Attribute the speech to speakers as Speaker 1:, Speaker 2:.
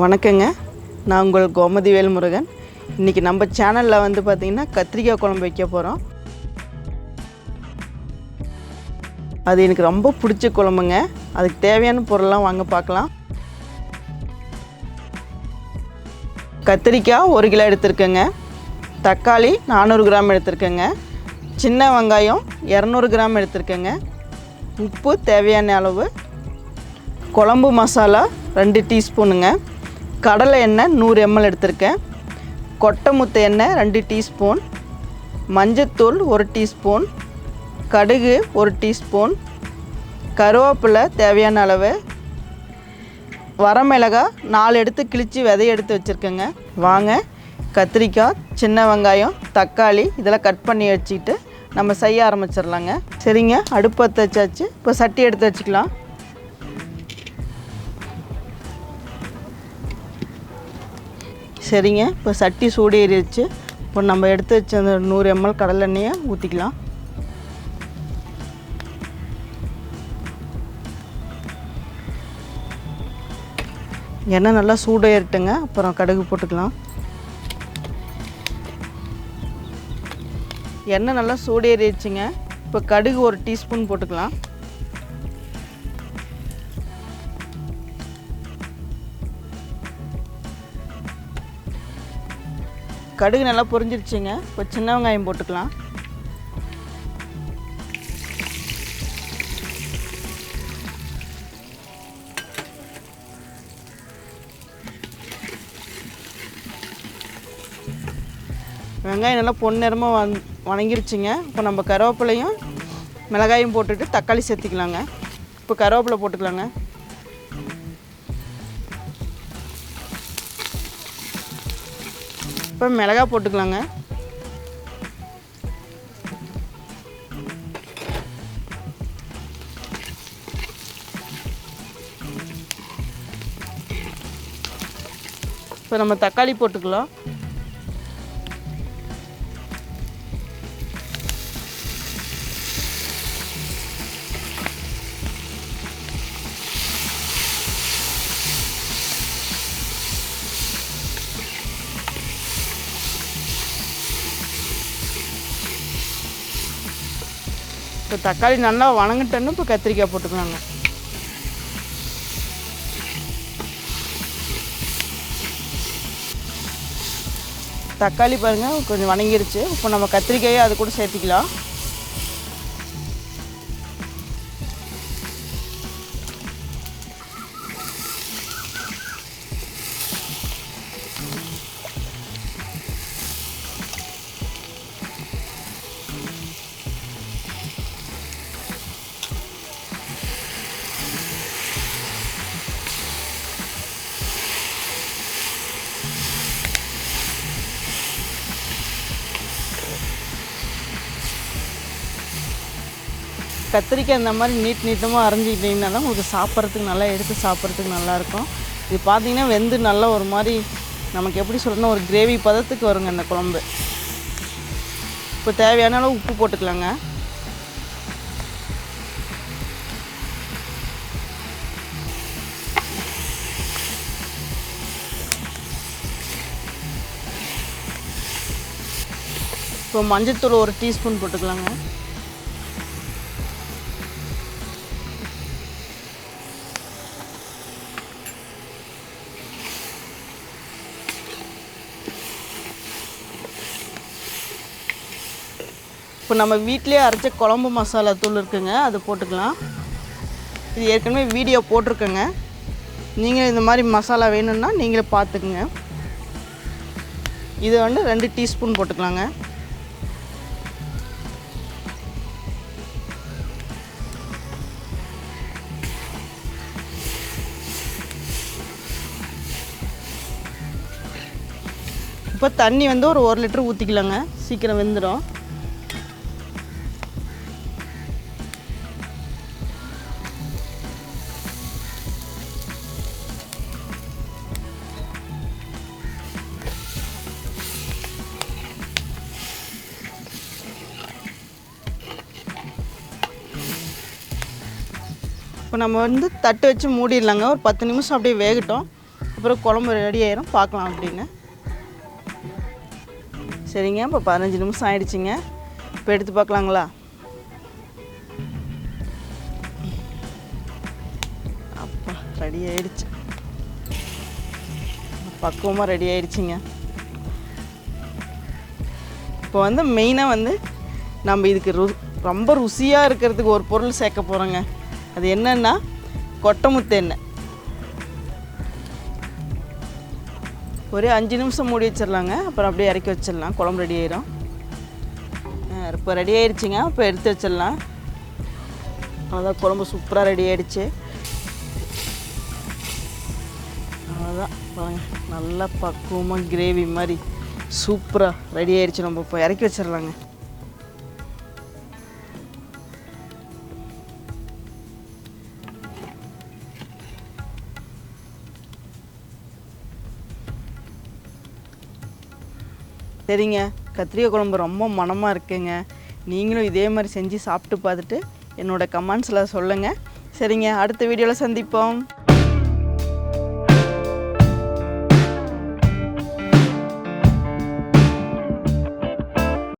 Speaker 1: வணக்கங்க. நான் உங்கள் கோமதி வேல்முருகன். இன்றைக்கி நம்ம சேனலில் வந்து பார்த்திங்கன்னா கத்திரிக்காய் குழம்பு வைக்க போகிறோம் அது எனக்கு ரொம்ப பிடிச்ச குழம்புங்க. அதுக்கு தேவையான பொருள்லாம் வாங்க பார்க்கலாம் கத்திரிக்காய் ஒரு கிலோ எடுத்திருக்கேங்க. தக்காளி நானூறு கிராம் எடுத்திருக்கேங்க. சின்ன வெங்காயம் இரநூறு கிராம் எடுத்திருக்கேங்க. உப்பு தேவையான அளவு. குழம்பு மசாலா ரெண்டு டீஸ்பூனுங்க. கடலை எண்ணெய் நூறு எம்எல் எடுத்திருக்கேன். கொட்டை முத்த எண்ணெய் ரெண்டு டீஸ்பூன். மஞ்சத்தூள் ஒரு டீஸ்பூன். கடுகு ஒரு டீஸ்பூன். கருவேப்பிலை தேவையான அளவு. வரமிளகா நாலு எடுத்து கிழித்து விதைய எடுத்து வச்சுருக்கேங்க. வாங்க கத்திரிக்காய் சின்ன வெங்காயம் தக்காளி இதெல்லாம் கட் பண்ணி வச்சுக்கிட்டு நம்ம செய்ய ஆரம்பிச்சிடலாங்க. சரிங்க அடுப்பு பற்ற வச்சாச்சு. இப்போ சட்டி எடுத்து வச்சுக்கலாம். சரிங்க. இப்போ சட்டி சூடேறிச்சு இப்போ நம்ம எடுத்து வச்ச அந்த நூறு எம்எல் கடலெண்ணெயை ஊற்றிக்கலாம் எண்ணெய் நல்லா சூடு அப்புறம் கடுகு போட்டுக்கலாம். எண்ணெய் நல்லா சூடேறிடுச்சுங்க இப்போ கடுகு ஒரு டீஸ்பூன் போட்டுக்கலாம். கடுகு நல்லா பொரிஞ்சிருச்சுங்க. இப்போ சின்ன வெங்காயம் போட்டுக்கலாம். வெங்காயம் நல்லா பொன்னிறமாக வந் வணங்கிருச்சுங்க. இப்போ நம்ம கருவேப்பிலையும் மிளகாயும் போட்டுட்டு தக்காளி சேர்த்திக்கலாங்க. இப்போ கருவேப்பிலை போட்டுக்கலாங்க. இப்போ மிளகா போட்டுக்கலாங்க. இப்போ நம்ம தக்காளி போட்டுக்கலாம். இப்போ தக்காளி நல்லா வணங்கிட்டோன்னு இப்போ கத்திரிக்காய் போட்டுக்கலாங்க. தக்காளி பாருங்கள் கொஞ்சம் வணங்கிருச்சு. இப்போ நம்ம கத்திரிக்காயை அது கூட சேர்த்திக்கலாம். கத்திரிக்காய் இந்த மாதிரி நீட் நீட்டமாக அரைஞ்சிக்கிட்டிங்கன்னா தான் உங்களுக்கு சாப்பிட்றதுக்கு நல்லா எடுத்து சாப்பிட்றதுக்கு நல்லாயிருக்கும். இது பார்த்தீங்கன்னா வெந்து நல்லா ஒரு மாதிரி நமக்கு எப்படி சொல்லணும் ஒரு கிரேவி பதத்துக்கு வருங்க இந்த குழம்பு. இப்போ தேவையான அளவு உப்பு போட்டுக்கலாங்க. இப்போ மஞ்சத்தூள் ஒரு டீஸ்பூன் போட்டுக்கலாங்க. இப்போ நம்ம வீட்டிலே அரைச்ச குழம்பு மசாலா தூள் இருக்குங்க அது போட்டுக்கலாம். இது ஏற்கனவே வீடியோ போட்டிருக்கேங்க. நீங்கள் இந்த மாதிரி மசாலா வேணும்னா நீங்களே பார்த்துக்குங்க. இது வந்து ரெண்டு டீஸ்பூன் போட்டுக்கலாங்க. இப்போ தண்ணி வந்து ஒரு ஒரு லிட்டர் ஊற்றிக்கலாங்க சீக்கிரம் வெந்துடும் இப்போ நம்ம வந்து தட்டு வச்சு மூடிடலாங்க. ஒரு பத்து நிமிஷம் அப்படியே வேகட்டும். அப்புறம் குழம்பு ரெடி ஆயிரும். பார்க்கலாம் அப்படின்னு. சரிங்க இப்போ பதினஞ்சு நிமிஷம் ஆயிடுச்சுங்க. இப்போ எடுத்து பார்க்கலாங்களா? அப்பா ரெடி ஆயிடுச்சு. பக்குவமாக ரெடி ஆயிடுச்சுங்க. இப்போ வந்து மெயினாக வந்து நம்ம இதுக்கு ரு ரொம்ப ருசியாக இருக்கிறதுக்கு ஒரு பொருள் சேர்க்க போகிறோங்க அது என்னென்னா கொட்டமுத்து எண்ணெய். ஒரே அஞ்சு நிமிஷம் மூடி வச்சிடலாங்க. அப்புறம் அப்படியே இறக்கி வச்சிடலாம். குழம்பு ரெடி ஆயிரும். இப்போ ரெடி ஆயிடுச்சுங்க இப்போ எடுத்து வச்சிடலாம். அவ்வளோதான் குழம்பு சூப்பராக ரெடி ஆயிடுச்சு. அவ்வளோதான் பாருங்க நல்லா பக்குவமாக கிரேவி மாதிரி சூப்பராக ரெடி ஆயிடுச்சு நம்ம இப்போ இறக்கி வச்சிடலாங்க. சரிங்க. கத்திரிக்காய் குழம்பு ரொம்ப மணமாக இருக்குங்க. நீங்களும் இதே மாதிரி செஞ்சு சாப்பிட்டு பார்த்துட்டு என்னோட கமெண்ட்ஸில் சொல்லுங்கள் சரிங்க அடுத்த வீடியோவில் சந்திப்போம்.